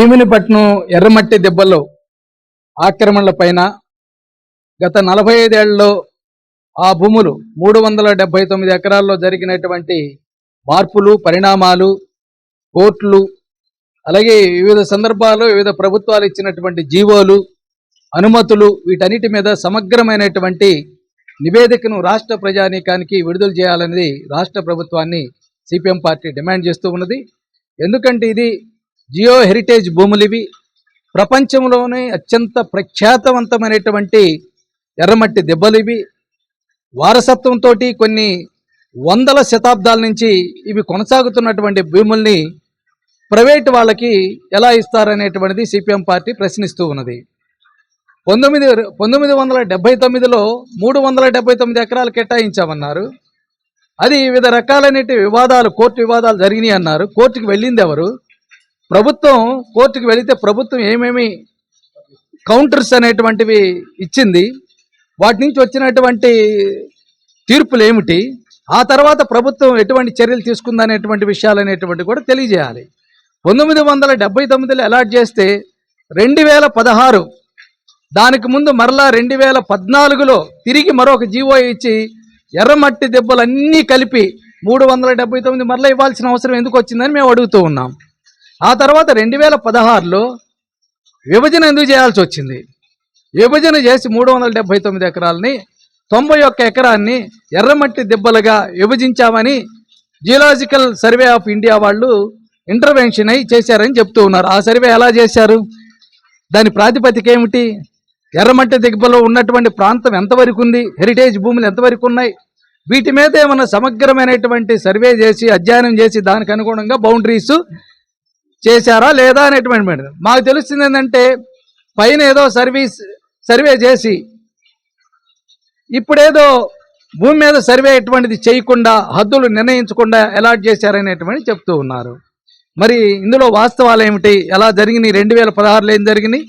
భీమినిపట్నం ఎర్రమట్టి దెబ్బల్లో ఆక్రమణల పైన గత నలభై ఐదేళ్ళలో ఆ భూములు మూడు వందల డెబ్బై తొమ్మిది ఎకరాల్లో జరిగినటువంటి మార్పులు పరిణామాలు కోర్టులు అలాగే వివిధ సందర్భాల్లో వివిధ ప్రభుత్వాలు ఇచ్చినటువంటి జీవోలు అనుమతులు వీటన్నిటి మీద సమగ్రమైనటువంటి నివేదికను రాష్ట్ర ప్రజానీకానికి విడుదల చేయాలనేది రాష్ట్ర ప్రభుత్వాన్ని సిపిఎం పార్టీ డిమాండ్ చేస్తూ ఉన్నది. ఎందుకంటే ఇది జియో హెరిటేజ్ భూములు ఇవి ప్రపంచంలోనే అత్యంత ప్రఖ్యాతవంతమైనటువంటి ఎర్రమట్టి దెబ్బలు ఇవి వారసత్వంతో కొన్ని వందల శతాబ్దాల నుంచి ఇవి కొనసాగుతున్నటువంటి భూముల్ని ప్రైవేట్ వాళ్ళకి ఎలా ఇస్తారనేటువంటిది సిపిఎం పార్టీ ప్రశ్నిస్తూ ఉన్నది. పంతొమ్మిది పంతొమ్మిది వందల డెబ్బై తొమ్మిదిలో మూడు వందల డెబ్బై తొమ్మిది ఎకరాలు కేటాయించామన్నారు. అది వివిధ రకాలైన వివాదాలు కోర్టు వివాదాలు జరిగినాయి అన్నారు. కోర్టుకు వెళ్ళింది ఎవరు? ప్రభుత్వం కోర్టుకు వెళితే ప్రభుత్వం ఏమేమి కౌంటర్స్ అనేటువంటివి ఇచ్చింది వాటి నుంచి వచ్చినటువంటి తీర్పులు ఏమిటి ఆ తర్వాత ప్రభుత్వం ఎటువంటి చర్యలు తీసుకుందనేటువంటి విషయాలు అనేటువంటి కూడా తెలియజేయాలి. పంతొమ్మిది వందల డెబ్బై తొమ్మిదిలో అలాట్ చేస్తే రెండు వేల పదహారు దానికి ముందు మరలా రెండు వేల పద్నాలుగులో తిరిగి మరొక జీవో ఇచ్చి ఎర్రమట్టి దెబ్బలన్నీ కలిపి మూడు వందల డెబ్బై తొమ్మిది మరలా ఇవ్వాల్సిన అవసరం ఎందుకు వచ్చిందని మేము అడుగుతూ ఉన్నాం. ఆ తర్వాత రెండు వేల పదహారులో విభజన ఎందుకు చేయాల్సి వచ్చింది? విభజన చేసి మూడు వందల డెబ్బై తొమ్మిది ఎకరాలని తొంభై ఒక్క ఎకరాన్ని ఎర్రమట్టి దెబ్బలుగా విభజించామని జియోలాజికల్ సర్వే ఆఫ్ ఇండియా వాళ్ళు ఇంటర్వెన్షన్ అయి చేశారని చెప్తూ ఉన్నారు. ఆ సర్వే ఎలా చేశారు? దాని ప్రాతిపదిక ఏమిటి? ఎర్రమట్టి దిబ్బలో ఉన్నటువంటి ప్రాంతం ఎంతవరకు ఉంది? హెరిటేజ్ భూములు ఎంతవరకు ఉన్నాయి? వీటి మీద ఏమైనా సమగ్రమైనటువంటి సర్వే చేసి అధ్యయనం చేసి దానికి అనుగుణంగా బౌండరీస్ చేశారా లేదా అనేటువంటి మాకు తెలుస్తుంది ఏంటంటే పైన ఏదో సర్వీస్ సర్వే చేసి ఇప్పుడేదో భూమి మీద సర్వే ఎటువంటిది చేయకుండా హద్దులు నిర్ణయించకుండా అలాట్ చేశారనేటువంటి చెప్తూ ఉన్నారు. మరి ఇందులో వాస్తవాలు ఏమిటి? ఎలా జరిగినాయి? రెండు వేల పదహారులో ఏం జరిగినాయి?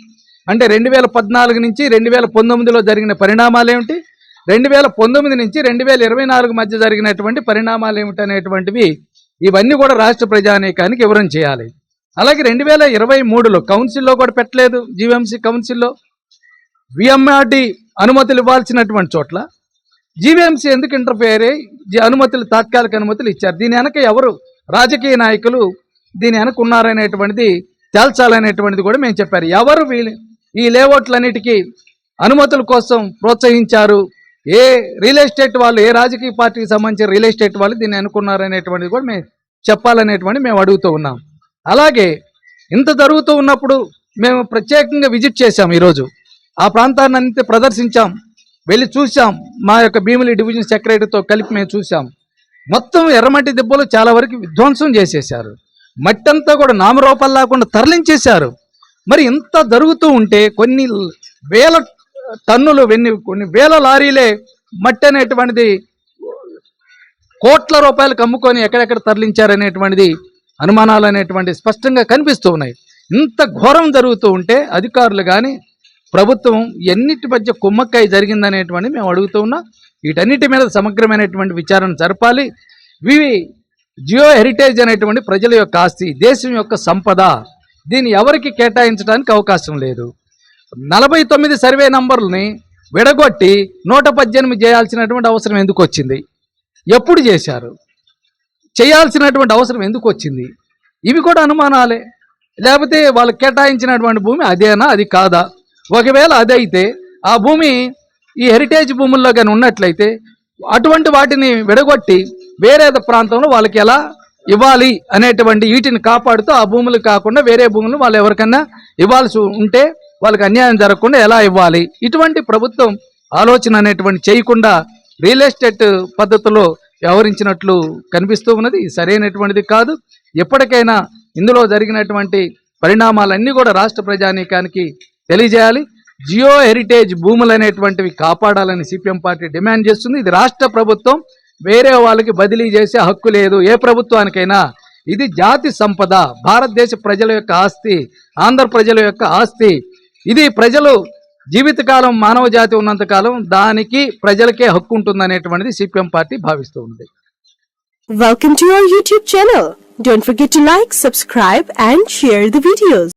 అంటే రెండు వేల పద్నాలుగు నుంచి రెండు వేల పంతొమ్మిదిలో జరిగిన పరిణామాలు ఏమిటి? రెండు వేల పంతొమ్మిది నుంచి రెండు వేల ఇరవై నాలుగు మధ్య జరిగినటువంటి పరిణామాలు ఏమిటి అనేటువంటివి ఇవన్నీ కూడా రాష్ట్ర ప్రజానీకానికి వివరం చేయాలి. అలాగే రెండు వేల ఇరవై మూడులో కౌన్సిల్లో కూడా పెట్టలేదు జీవీఎంసీ కౌన్సిల్లో. విఎంఆర్డి అనుమతులు ఇవ్వాల్సినటువంటి చోట్ల జీవీఎంసీ ఎందుకు ఇంటర్ఫేర్ అయ్యి జీ- అనుమతులు తాత్కాలిక అనుమతులు ఇచ్చారు? దీని వెనక ఎవరు రాజకీయ నాయకులు దీని వెనక ఉన్నారనేటువంటిది తేల్చాలనేటువంటిది కూడా మేము చెప్పారు. ఎవరు వీళ్ళు ఈ లేఅవుట్లన్నిటికీ అనుమతుల కోసం ప్రోత్సహించారు? ఏ రియల్ ఎస్టేట్ వాళ్ళు ఏ రాజకీయ పార్టీకి సంబంధించిన రియల్ ఎస్టేట్ వాళ్ళు దీన్ని అనుకున్నారనేటువంటిది కూడా మేము చెప్పాలనేటువంటి మేము అడుగుతూ ఉన్నాం. అలాగే ఇంత జరుగుతూ ఉన్నప్పుడు మేము ప్రత్యేకంగా విజిట్ చేశాం ఈరోజు. ఆ ప్రాంతాన్ని అంతా ప్రదర్శించాం. వెళ్ళి చూసాం మా యొక్క భీమిలి డివిజన్ సెక్రటరీతో కలిపి మేము చూసాం మొత్తం ఎర్రమట్టి దెబ్బలు చాలా వరకు విధ్వంసం చేసేశారు. మట్టి అంతా కూడా నామరూపాలు లేకుండా తరలించేశారు. మరి ఇంత జరుగుతూ ఉంటే కొన్ని వేల టన్నులు వెన్ని కొన్ని వేల లారీలే మట్టి అనేటువంటిది కోట్ల రూపాయలకు అమ్ముకొని ఎక్కడెక్కడ తరలించారనేటువంటిది అనుమానాలు అనేటువంటి స్పష్టంగా కనిపిస్తూ ఉన్నాయి. ఇంత ఘోరం జరుగుతూ ఉంటే అధికారులు కానీ ప్రభుత్వం ఎన్నిటి మధ్య కుమ్మక్కాయ జరిగిందనేటువంటి మేము అడుగుతూ ఉన్నాం వీటన్నిటి మీద సమగ్రమైనటువంటి విచారణ జరపాలి. ఇవి జియో హెరిటేజ్ అనేటువంటి ప్రజల యొక్క ఆస్తి దేశం యొక్క సంపద దీన్ని ఎవరికి కేటాయించడానికి అవకాశం లేదు. నలభై తొమ్మిది సర్వే నంబర్లని విడగొట్టి నూట పద్దెనిమిది చేయాల్సినటువంటి అవసరం ఎందుకు వచ్చింది? ఎప్పుడు చేశారు? చేయాల్సినటువంటి అవసరం ఎందుకు వచ్చింది? ఇవి కూడా అనుమానాలే. లేకపోతే వాళ్ళు కేటాయించినటువంటి భూమి అదేనా? అది కాదా? ఒకవేళ అదైతే ఆ భూమి ఈ హెరిటేజ్ భూముల్లో కానీ ఉన్నట్లయితే అటువంటి వాటిని విడగొట్టి వేరే ప్రాంతంలో వాళ్ళకి ఎలా ఇవ్వాలి అనేటువంటి వీటిని కాపాడుతూ ఆ భూములు కాకుండా వేరే భూములు వాళ్ళు ఎవరికన్నా ఇవ్వాల్సి ఉంటే వాళ్ళకి అన్యాయం జరగకుండా ఎలా ఇవ్వాలి? ఇటువంటి ప్రభుత్వం ఆలోచన అనేటువంటి చేయకుండా రియల్ ఎస్టేట్ పద్ధతిలో వ్యవహరించినట్లు కనిపిస్తూ ఉన్నది. సరైనటువంటిది కాదు. ఎప్పటికైనా ఇందులో జరిగినటువంటి పరిణామాలన్నీ కూడా రాష్ట్ర ప్రజానీకానికి తెలియజేయాలి. జియో హెరిటేజ్ భూములు అనేటువంటివి కాపాడాలని సిపిఎం పార్టీ డిమాండ్ చేస్తుంది. ఇది రాష్ట్ర ప్రభుత్వం వేరే వాళ్ళకి బదిలీ చేసే హక్కు లేదు. ఏ ప్రభుత్వానికైనా ఇది జాతి సంపద భారతదేశ ప్రజల యొక్క ఆస్తి ఆంధ్ర ప్రజల యొక్క ఆస్తి. ఇది ప్రజలు జీవితకాలం మానవ జాతి ఉన్నంత కాలం దానికి ప్రజలకే హక్కు ఉంటుంది అనేటువంటిది సిపిఎం పార్టీ భావిస్తూ ఉంది. Welcome to your YouTube channel don't forget to like subscribe and share the videos